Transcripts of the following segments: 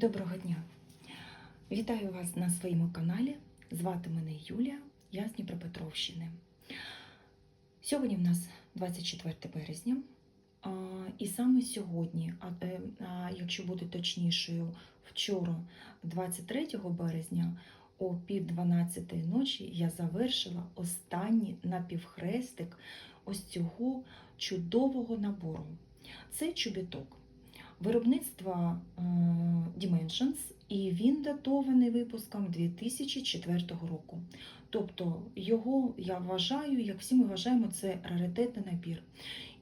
Доброго дня! Вітаю вас на своєму каналі. Звати мене Юлія, я з Дніпропетровщини. Сьогодні в нас 24 березня, і саме сьогодні, е, а якщо бути точнішою, вчора, 23 березня, о пів 12 ночі я завершила останній напівхрестик ось цього чудового набору. Це чобіток виробництва е, Dimensions, і він датований випуском 2004 року. Тобто його я вважаю, як всі ми вважаємо, це раритетний набір.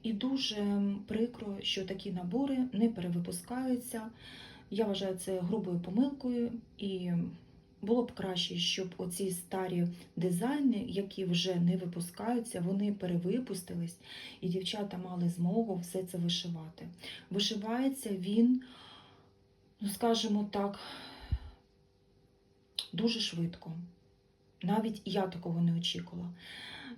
І дуже прикро, що такі набори не перевипускаються. Я вважаю це грубою помилкою, і було б краще, щоб оці старі дизайни, які вже не випускаються, вони перевипустились, і дівчата мали змогу все це вишивати. Вишивається він, ну скажімо так, дуже швидко. Навіть я такого не очікувала.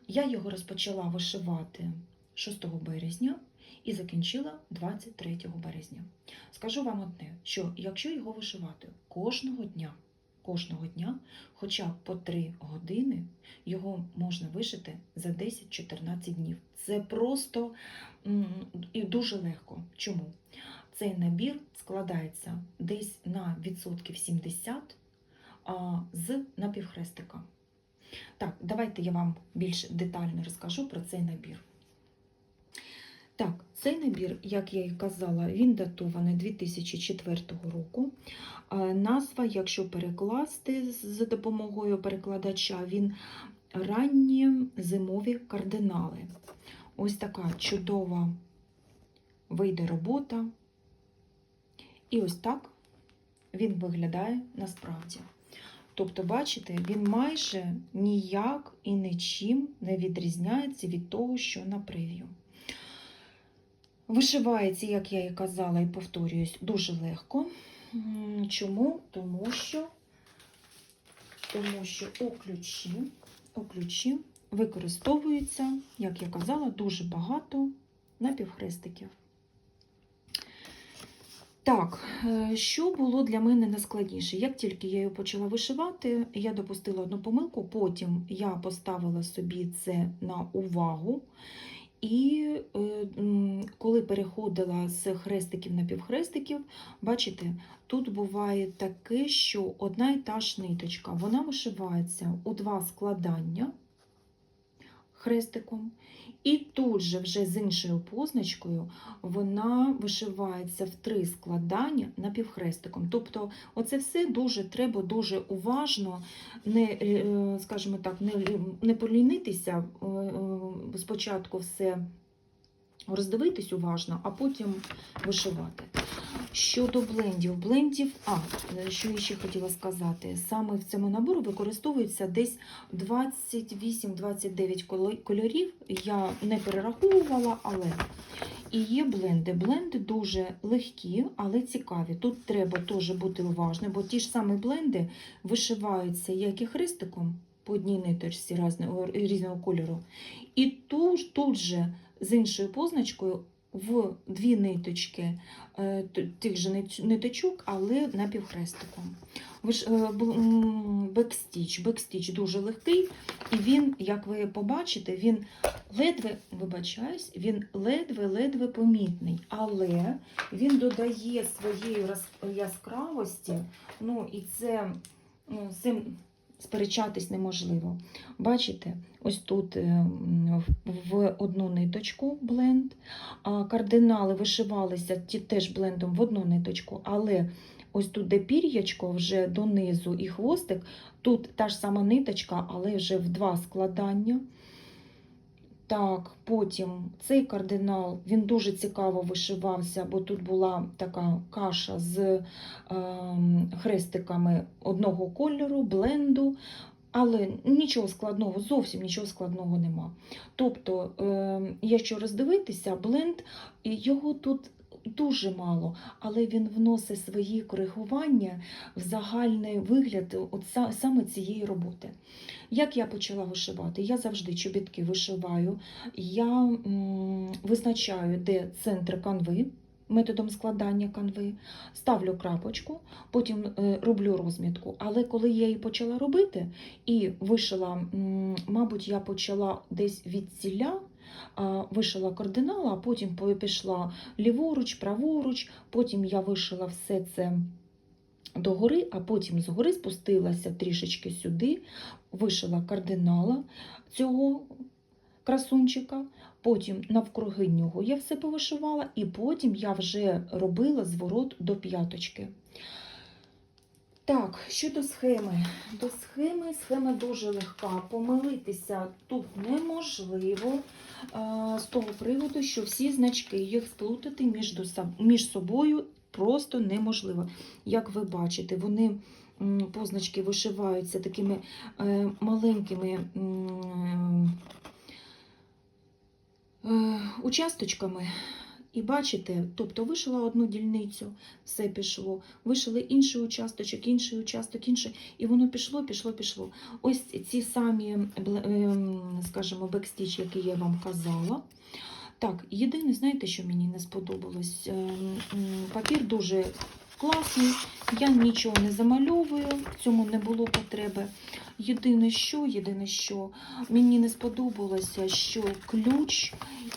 Я його розпочала вишивати 6 березня і закінчила 23 березня. Скажу вам одне, що якщо його вишивати кожного дня, кожного дня, хоча б по 3 години, його можна вишити за 10-14 днів. Це просто і дуже легко. Чому? Цей набір складається десь на відсотків 70 з напівхрестика. Так, давайте я вам більш детально розкажу про цей набір. Так, цей набір, як я і казала, він датований 2004 року. Назва, якщо перекласти за допомогою перекладача, він ранні зимові кардинали. Ось така чудова вийде робота. І ось так він виглядає насправді. Тобто, бачите, він майже ніяк і нічим не відрізняється від того, що на прев'ю. Вишивається, як я і казала, і повторююсь, дуже легко. Чому? Тому що, тому що у ключі, у ключі використовується, як я казала, дуже багато напівхрестиків. Так, е, що було для мене найскладніше? Як тільки я її почала вишивати, я допустила одну помилку, потім я поставила собі це на увагу. І е, коли переходила з хрестиків на півхрестиків, бачите, тут буває таке, що одна і та ж ниточка, вона вишивається у два складання хрестиком, і тут же вже з іншою позначкою вона вишивається в три складання напівхрестиком. Тобто, оце все дуже треба дуже уважно, не, е, скажімо так, не, не полінитися, е, е, спочатку все роздивитись уважно, а потім вишивати. Щодо блендів, блендів, а, що ще хотіла сказати, саме в цьому набору використовується десь 28-29 кольорів. Я не перераховувала, але і є бленди. Бленди дуже легкі, але цікаві. Тут треба теж бути уважним, бо ті ж самі бленди вишиваються як і хрестиком по одній ниточці різного кольору. І тут, тут же з іншою позначкою в дві ниточки е, тих же ниточок, але напівхрестиком. Е, Бекстіч. Бекстіч дуже легкий, і він, як ви побачите, він ледве, вибачаюсь, він ледве-ледве помітний, але він додає своєї яскравості, ну і це ну, сперечатись неможливо. Бачите, ось тут е, в- одну ниточку бленд, а кардинали вишивалися ті теж блендом в одну ниточку, але ось тут, де пір'ячко, вже донизу і хвостик, тут та ж сама ниточка, але вже в два складання. Так, потім цей кардинал, він дуже цікаво вишивався, бо тут була така каша з е, хрестиками одного кольору, бленду, але нічого складного, зовсім нічого складного нема. Тобто, ем, якщо роздивитися, бленд, його тут дуже мало, але він вносить свої коригування в загальний вигляд от саме цієї роботи. Як я почала вишивати? Я завжди чобітки вишиваю, я визначаю, де центр канви, методом складання канви, ставлю крапочку, потім е, роблю розмітку. Але коли я її почала робити і вишила, мабуть, я почала десь від ціля, вишила кардинал, а потім пішла ліворуч, праворуч, потім я вишила все це догори, а потім згори спустилася трішечки сюди, вишила кардинала цього красунчика, потім навкруги нього я все повишивала, і потім я вже робила зворот до п'яточки. Так, щодо схеми. До схеми схема дуже легка. Помилитися тут неможливо з того приводу, що всі значки їх сплутати між, між собою просто неможливо. Як ви бачите, вони позначки вишиваються такими е, маленькими е, участочками. І бачите, тобто вишила одну дільницю, все пішло, вишили інший участочок, інший участок, інший, і воно пішло, пішло, пішло. Ось ці самі, ем, скажімо, бекстіч, які я вам казала. Так, єдине, знаєте, що мені не сподобалось? Ем, Папір дуже класний, я нічого не замальовую, в цьому не було потреби. Єдине, що, єдине, що мені не сподобалося, що ключ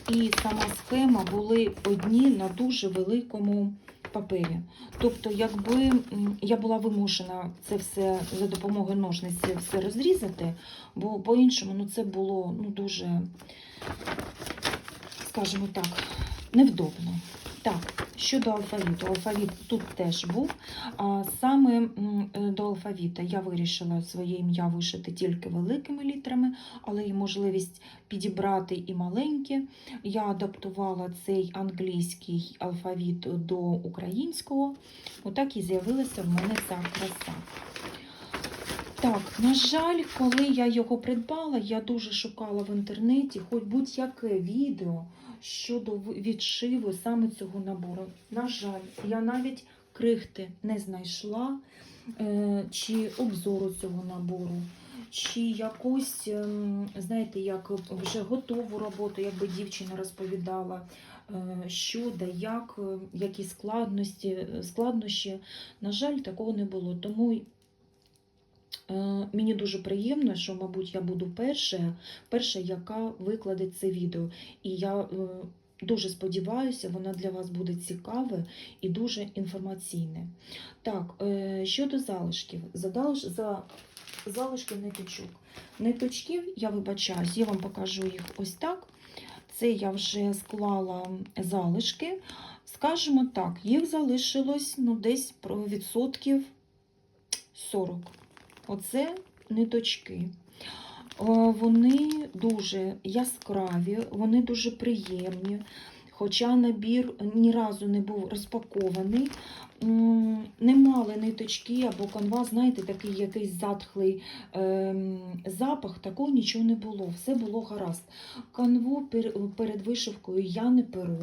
і сама схема були одні на дуже великому папері. Тобто, якби я була вимушена це все за допомогою ножниці все розрізати, бо по-іншому ну, це було ну, дуже, скажімо так, невдобно. Так, щодо алфавіту, алфавіт тут теж був. Саме е, до алфавіта я вирішила своє ім'я вишити тільки великими літерами, але є можливість підібрати і маленькі. Я адаптувала цей англійський алфавіт до українського. Отак і з'явилася в мене ця краса. Так, на жаль, коли я його придбала, я дуже шукала в інтернеті хоч будь-яке відео щодо відшиву саме цього набору. На жаль, я навіть крихти не знайшла, е, чи обзору цього набору, чи якусь, ем, знаєте, як вже готову роботу, якби дівчина розповідала, е, що да як, е, які складності, складнощі. На жаль, такого не було. Тому Мені дуже приємно, що, мабуть, я буду перша, перша, яка викладе це відео. І я е, дуже сподіваюся, воно для вас буде цікаве і дуже інформаційне. Так, е, щодо залишків, за, за залишки ниточок. Ниточків, я вибачаюсь, я вам покажу їх ось так. Це я вже склала залишки. Скажімо так, їх залишилось ну, десь про відсотків 40. Оце ниточки. Е, Вони дуже яскраві, вони дуже приємні. Хоча набір ні разу не був розпакований, не мали ниточки або канва, знаєте, такий якийсь затхлий ем, запах, такого нічого не було, все було гаразд. Канву перед вишивкою я не перу.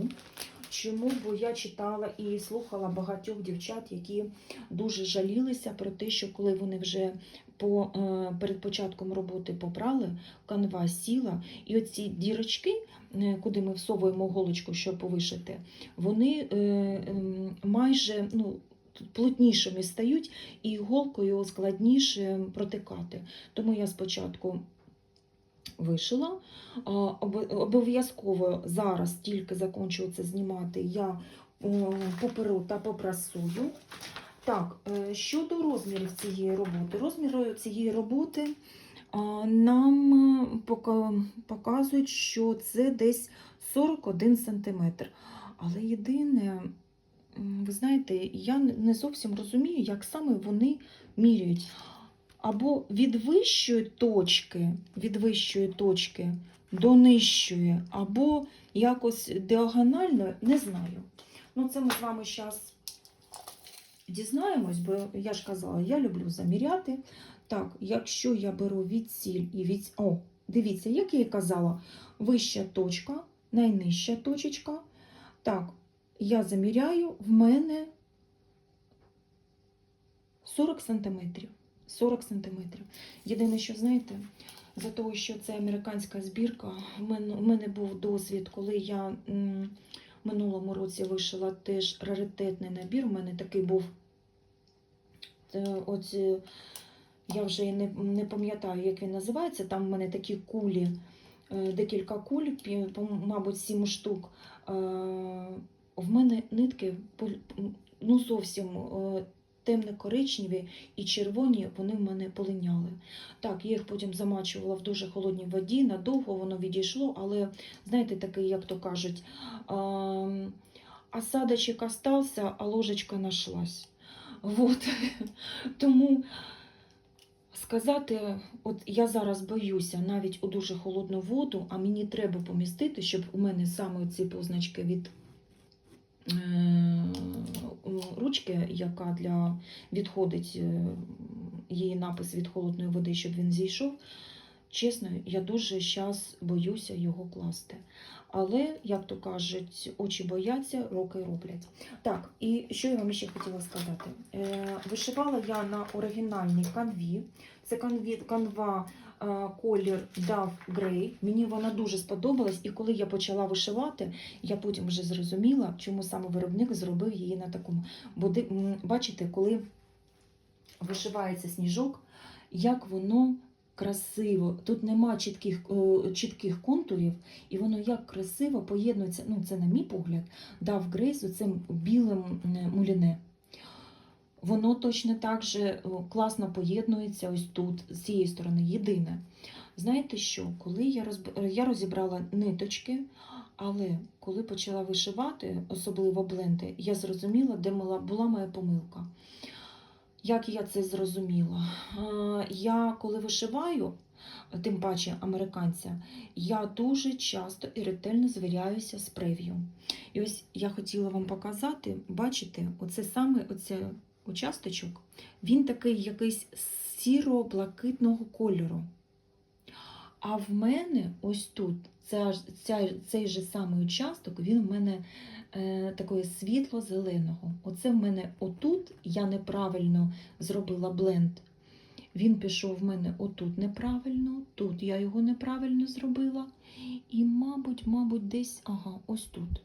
Чому? Бо я читала і слухала багатьох дівчат, які дуже жалілися про те, що коли вони вже по, е, перед початком роботи попрали, канва сіла, і оці дірочки, е, куди ми всовуємо голочку, щоб повишити, вони е, ем, майже ну, плотнішими стають, і іголкою складніше протикати. Тому я спочатку вишила. Обов'язково зараз тільки закінчую це знімати, я поперу та попрасую. Так, е, щодо розмірів цієї роботи. Розміри цієї роботи нам показують, що це десь 41 см. Але єдине, ви знаєте, я не зовсім розумію, як саме вони міряють. Або від вищої точки, від вищої точки до нижчої, або якось діагонально, не знаю. Ну, це ми з вами зараз дізнаємось, бо я ж казала, я люблю заміряти. Так, якщо я беру відсіль і від... О, дивіться, як я і казала, вища точка, найнижча точечка. Так, я заміряю, в мене 40 сантиметрів. 40 сантиметрів. Єдине, що знаєте, за того, що це американська збірка, в мене, був досвід, коли я м, минулому році вишила теж раритетний набір. У мене такий був. Е, От, е, я вже не, не пам'ятаю, як він називається. Там в мене такі кулі, е, декілька куль, мабуть, сім штук. В мене нитки ну, зовсім темно-коричневі і червоні, вони в мене полиняли. Так, я їх потім замачувала в дуже холодній воді, надовго воно відійшло, але знаєте, такий, як то кажуть, осадочек остався, а ложечка нашлась. Вот. Тому сказати, от я зараз боюся навіть у дуже холодну воду, а мені треба помістити, щоб у мене саме ці позначки від е, ручки, яка для відходить е, її напис від холодної води, щоб він зійшов. Чесно, я дуже зараз боюся його класти. Але, як то кажуть, очі бояться, роки роблять. Так, і що я вам ще хотіла сказати? Е, вишивала я на оригінальній канві. Це канві, канва е, колір Dove Grey. Мені вона дуже сподобалась, і коли я почала вишивати, я потім вже зрозуміла, чому саме виробник зробив її на такому. Бо бачите, коли вишивається сніжок, як воно красиво. Тут нема чітких, е, чітких контурів, і воно як красиво поєднується. Ну, це, на мій погляд, дав грей з цим білим муліне. Воно точно так же е, класно поєднується ось тут, з цієї сторони. Єдине. Знаєте що? Коли я, розб... я розібрала ниточки, але коли почала вишивати, особливо бленди, я зрозуміла, де була моя помилка. Як я це зрозуміла? Я коли вишиваю, тим паче американця, я дуже часто і ретельно звіряюся з прев'ю. І ось я хотіла вам показати, бачите, оце саме оце участочок, він такий якийсь сіро-блакитного кольору. А в мене ось тут ця, ця, цей же самий участок, він в мене е, такої світло-зеленого. Оце в мене отут я неправильно зробила бленд. Він пішов в мене отут неправильно, тут я його неправильно зробила. І, мабуть, мабуть, десь, ага, ось тут.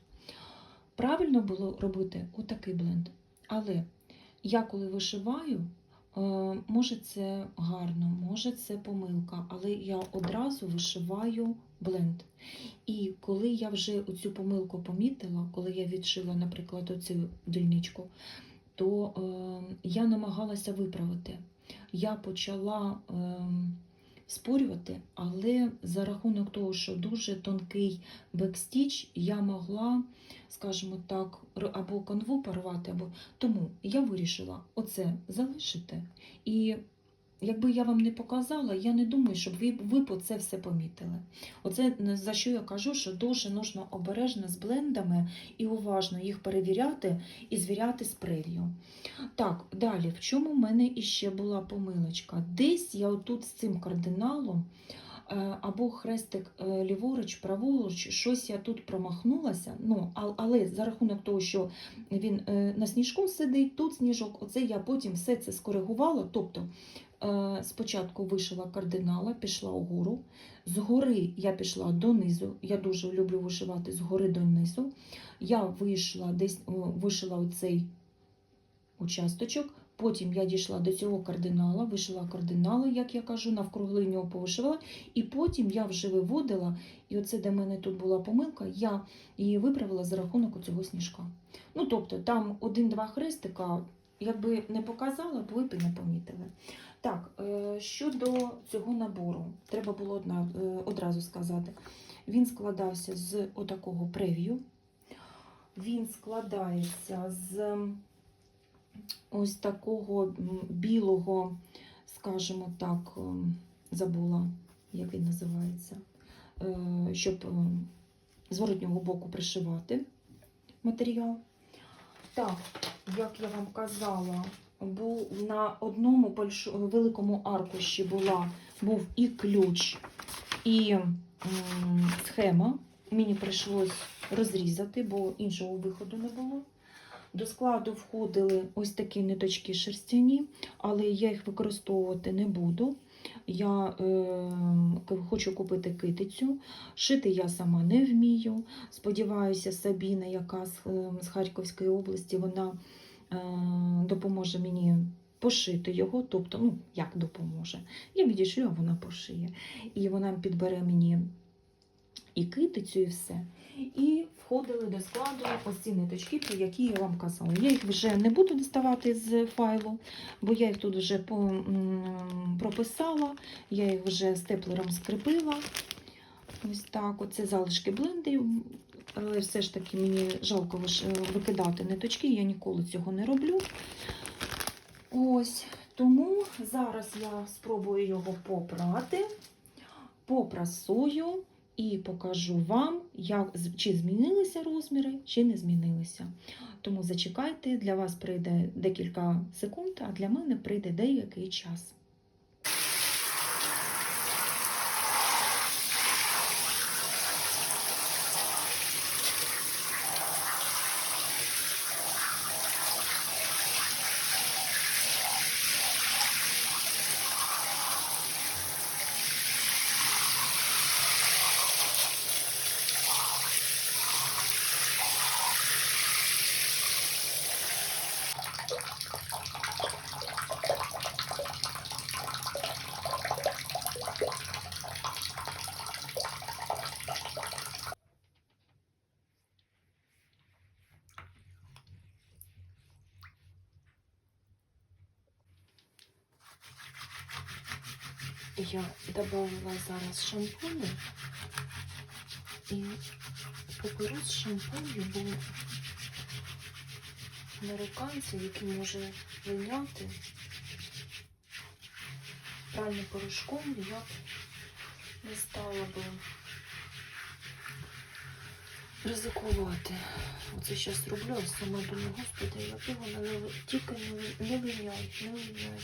Правильно було робити отакий бленд. Але я коли вишиваю, може це гарно, може це помилка, але я одразу вишиваю бленд. І коли я вже оцю помилку помітила, коли я відшила, наприклад, оцю дільничку, то е, я намагалася виправити. Я почала е, спорювати, але за рахунок того, що дуже тонкий бекстіч, я могла, скажімо так, або канву порвати, або тому я вирішила оце залишити. І якби я вам не показала, я не думаю, щоб ви, ви по це все помітили. Оце за що я кажу, що дуже нужно обережно з блендами і уважно їх перевіряти і звіряти з прев'ю. Так, далі, в чому в мене іще була помилочка? Десь я отут з цим кардиналом е, або хрестик е, ліворуч, праворуч, щось я тут промахнулася. Ну, але за рахунок того, що він е, на сніжку сидить, тут сніжок, оце я потім все це скоригувала. Тобто спочатку вишила кардинала, пішла угору. Згори я пішла донизу. Я дуже люблю вишивати згори донизу. Я вийшла десь вишила оцей участочок. Потім я дійшла до цього кардинала, вишила кардинали, як я кажу, навкруги нього повишивала. І потім я вже виводила, і оце де в мене тут була помилка, я її виправила за рахунок цього сніжка. Ну, тобто, там один-два хрестика, якби не показала, б ви б і не помітили. Так, е, щодо цього набору, треба було е, одразу сказати. Він складався з отакого прев'ю. Він складається з ось такого білого, скажімо так, ем, забула, як він називається, е, щоб з воротнього боку пришивати матеріал. Так, як я вам казала, був на одному большо- великому аркуші була, був і ключ, і схема. Мені прийшлось розрізати, бо іншого виходу не було. До складу входили ось такі ниточки шерстяні, але я їх використовувати не буду. Я е, хочу купити китицю. Шити я сама не вмію. Сподіваюся, Сабіна, яка з, е, з Харківської області, вона допоможе мені пошити його. Тобто, ну, як допоможе. Я відійшлю, а вона пошиє. І вона підбере мені і китицю, і все. І входили до складу ось ці ниточки, про які я вам казала. Я їх вже не буду доставати з файлу, бо я їх тут вже прописала, я їх вже степлером скріпила. Ось так, оце залишки блендів. Але все ж таки мені жалко виш- викидати ниточки, я ніколи цього не роблю. Ось, тому зараз я спробую його попрати, попрасую і покажу вам, як, чи змінилися розміри, чи не змінилися. Тому зачекайте, для вас прийде декілька секунд, а для мене прийде деякий час. Я додала зараз шампуню і поберу з шампуню, бо американці, які може виняти пральним порошком, я не стала би ризикувати. Оце зараз роблю, а сама думаю, господи, яке вона тільки не виняй, не виняй.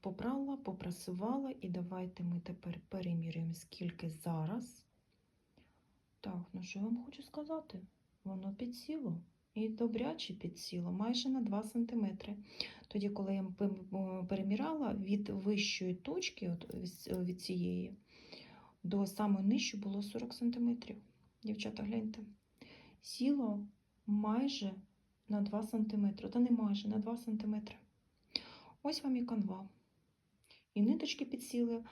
Попрала, попрасувала, і давайте ми тепер переміряємо, скільки зараз. Так, ну що я вам хочу сказати? Воно підсіло. І добряче підсіло, майже на 2 см. Тоді, коли я переміряла від вищої точки, от від цієї, до самої нижчої було 40 см. Дівчата, гляньте. Сіло майже на 2 см. Та не майже, на 2 см. Ось вам і канва. І ниточки підсіли.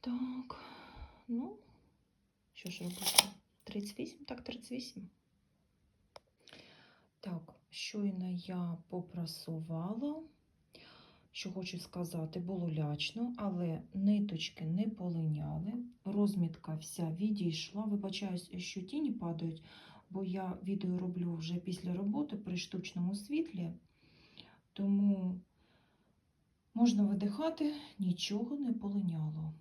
Так, ну, що ж робити? 38, так, 38. Так, щойно я попрасувала. Що хочу сказати, було лячно, але ниточки не полиняли. Розмітка вся відійшла. Вибачаюсь, що тіні падають, бо я відео роблю вже після роботи при штучному світлі. Тому, можна видихати, нічого не полиняло.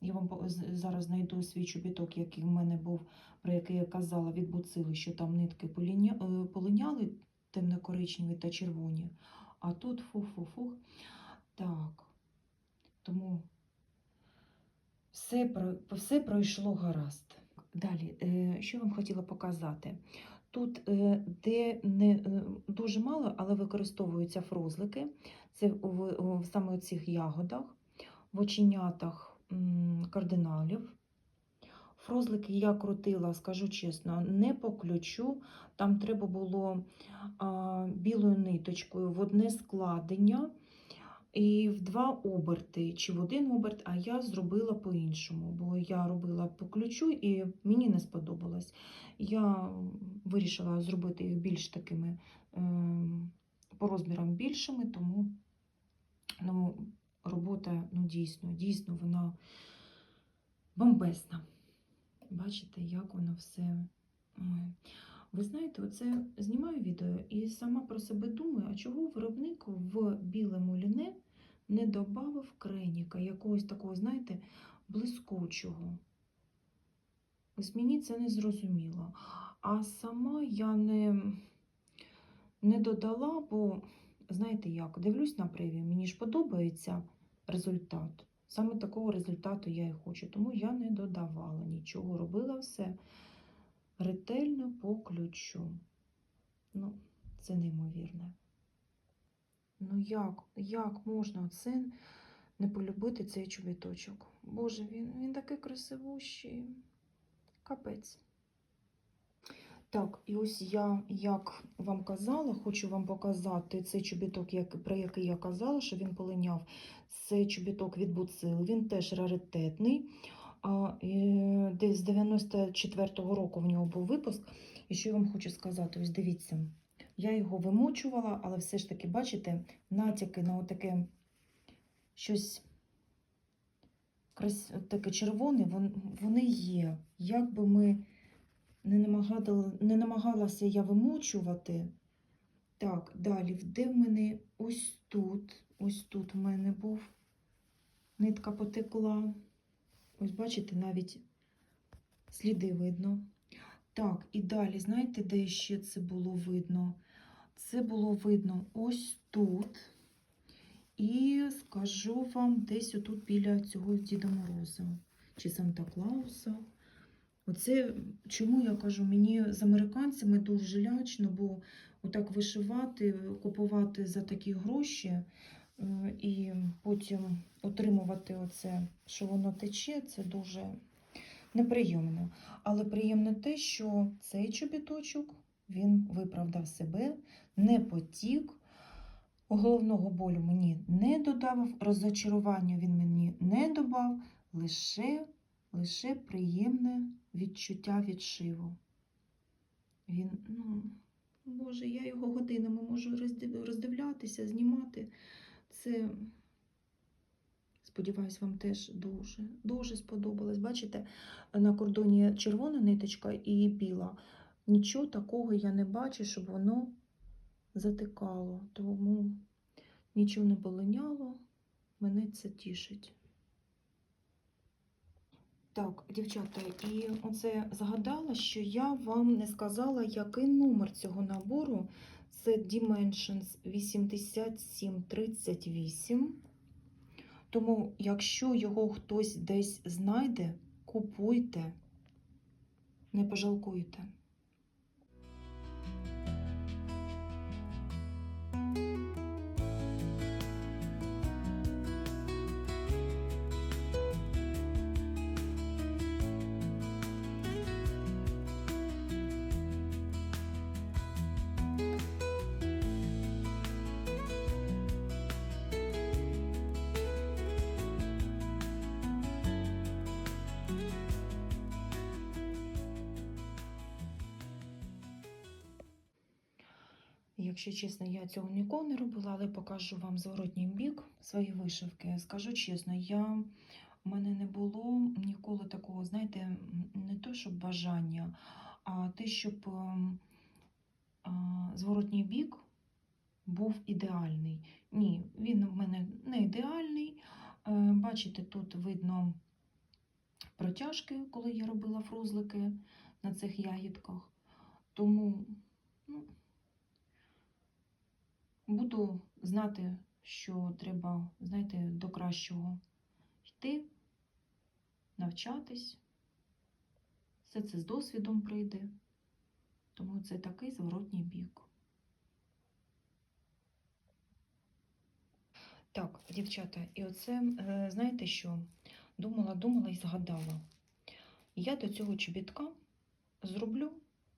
Я вам зараз знайду свій чобіток, який в мене був, про який я казала від буцили, що там нитки е, полиняли темно-коричневі та червоні. А тут фух-фух-фух. Так. Тому все, все пройшло гаразд. Далі, е, що я вам хотіла показати? Тут, е, де не е, дуже мало, але використовуються фрузлики. Це в, саме цих ягодах, в оченятах кардиналів. Фрузлики я крутила, скажу чесно, не по ключу. Там треба було а, білою ниточкою в одне складення і в два оберти, чи в один оберт, а я зробила по-іншому, бо я робила по ключу і мені не сподобалось. Я вирішила зробити їх більш такими ем, по розмірам більшими, тому ну, робота ну, дійсно, дійсно вона бомбезна. Бачите, як воно все. Ви знаєте, оце знімаю відео і сама про себе думаю, а чого виробник в білому ліне не додав креніка, якогось такого, знаєте, блискучого. Ось мені це не зрозуміло. А сама я не, не додала, бо, знаєте як, дивлюсь на прев'ю, мені ж подобається результат. Саме такого результату я і хочу, тому я не додавала нічого, робила все ретельно по ключу. Ну, це неймовірне. Ну як, як можна це не полюбити цей чобіточок? Боже, він, він такий красивущий. Капець. Так, і ось я, як вам казала, хочу вам показати цей чобіток, як, про який я казала, що він полиняв. Це чобіток від Буцил, він теж раритетний. Десь з 94-го року в нього був випуск. І що я вам хочу сказати? Ось дивіться, я його вимочувала, але все ж таки, бачите, натяки на отаке щось таке червоне, вон- вони є. Як би ми не, намагали... не намагалася я вимочувати. Так, далі, де в мене ось тут, ось тут в мене був нитка потекла. Ось бачите, навіть сліди видно. Так, і далі, знаєте, де ще це було видно? Це було видно ось тут. І скажу вам десь отут біля цього Діда Мороза чи Санта Клауса. Оце чому я кажу, мені з американцями дуже лячно, бо отак вишивати, купувати за такі гроші і потім отримувати оце, що воно тече, це дуже неприємно. Але приємно те, що цей чобіточок він виправдав себе, не потік. Головного болю мені не додав, розочарування він мені не додав, лише, лише приємне відчуття відшиву. Він, ну, Боже, я його годинами можу роздивлятися, знімати. Це, сподіваюсь, вам теж дуже, дуже сподобалось. Бачите, на кордоні червона ниточка і біла. Нічого такого я не бачу, щоб воно затикало. Тому нічого не полиняло. Мене це тішить. Так, дівчата, і оце згадала, що я вам не сказала, який номер цього набору. Це Dimensions 8738. Тому, якщо його хтось десь знайде, купуйте, не пожалкуйте. Чесно, я цього ніколи не робила, але покажу вам зворотній бік свої вишивки. Скажу чесно, я, у мене не було ніколи такого, знаєте, не то, щоб бажання, а те, щоб ем, зворотній бік був ідеальний. Ні, він в мене не ідеальний. Е, Бачите, тут видно протяжки, коли я робила фрузлики на цих ягідках. Тому ну, буду знати, що треба, знаєте, до кращого йти, навчатись. Все це з досвідом прийде. Тому це такий зворотній бік. Так, дівчата, і оце, е, знаєте що? Думала, думала і згадала. Я до цього чобітка зроблю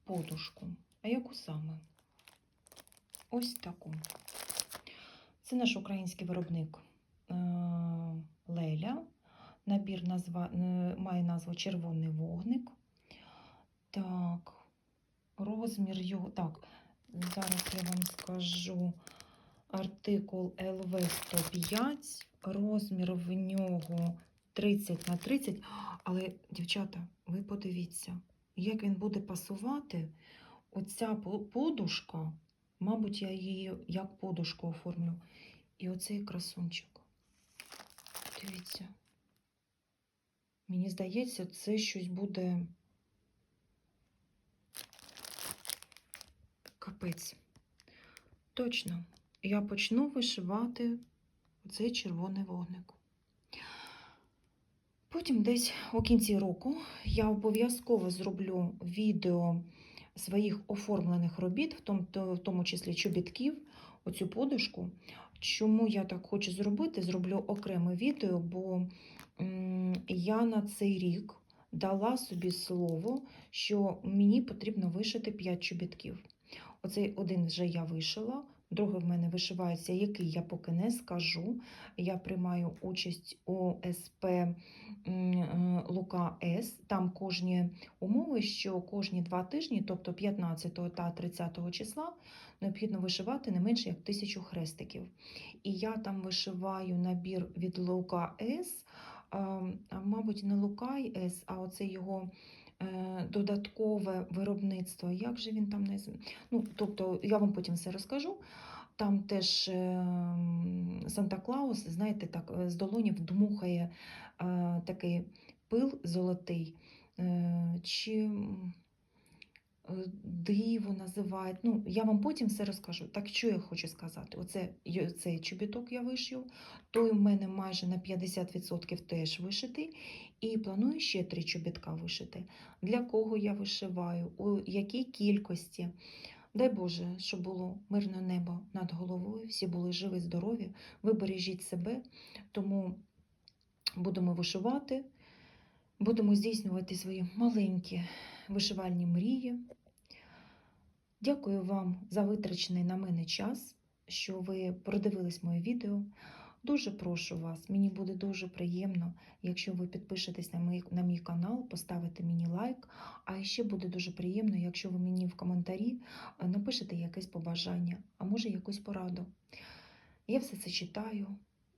подушку. А яку саме? Ось таку. Це наш український виробник е, Леля. Набір назва, е, має назву Червоний вогник. Так, розмір його. Так, зараз я вам скажу артикул ЛВ-105, розмір в нього 30 на 30. Але, дівчата, ви подивіться, як він буде пасувати. Оця подушка, мабуть, я її як подушку оформлю. І оцей красунчик. Дивіться. Мені здається, це щось буде капець. Точно. Я почну вишивати цей червоний вогник. Потім десь у кінці року я обов'язково зроблю відео своїх оформлених робіт, в тому, числі чобітків, оцю подушку. Чому я так хочу зробити? Зроблю окреме відео, бо я на цей рік дала собі слово, що мені потрібно вишити 5 чобітків. Оцей один вже я вишила, другий в мене вишивається, який я поки не скажу. Я приймаю участь у СП е, Лука С. Там кожні умови, що кожні два тижні, тобто 15 та 30 числа, необхідно вишивати не менше як тисячу хрестиків. І я там вишиваю набір від Лука С, а, мабуть, не Лука С, а оце його. Е, Додаткове виробництво, як же він там не Ну, тобто, я вам потім все розкажу. Там теж Санта Клаус, знаєте, так, е, з долонів дмухає е, такий пил золотий, е, чи е, диво називають. Ну, я вам потім все розкажу. Так що я хочу сказати? Оце цей чобіток я вишив, той в мене майже на 50% теж вишитий. І планую ще три чобітка вишити. Для кого я вишиваю, у якій кількості. Дай Боже, щоб було мирне небо над головою, всі були живі, здорові. Ви бережіть себе, тому будемо вишивати, будемо здійснювати свої маленькі вишивальні мрії. Дякую вам за витрачений на мене час, що ви продивились моє відео. Дуже прошу вас, мені буде дуже приємно, якщо ви підпишетесь на мій, на мій канал, поставите мені лайк. А ще буде дуже приємно, якщо ви мені в коментарі е, напишете якесь побажання, а може якусь пораду. Я все це читаю,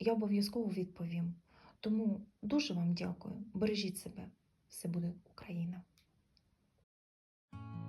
я обов'язково відповім. Тому дуже вам дякую. Бережіть себе. Все буде Україна. thank you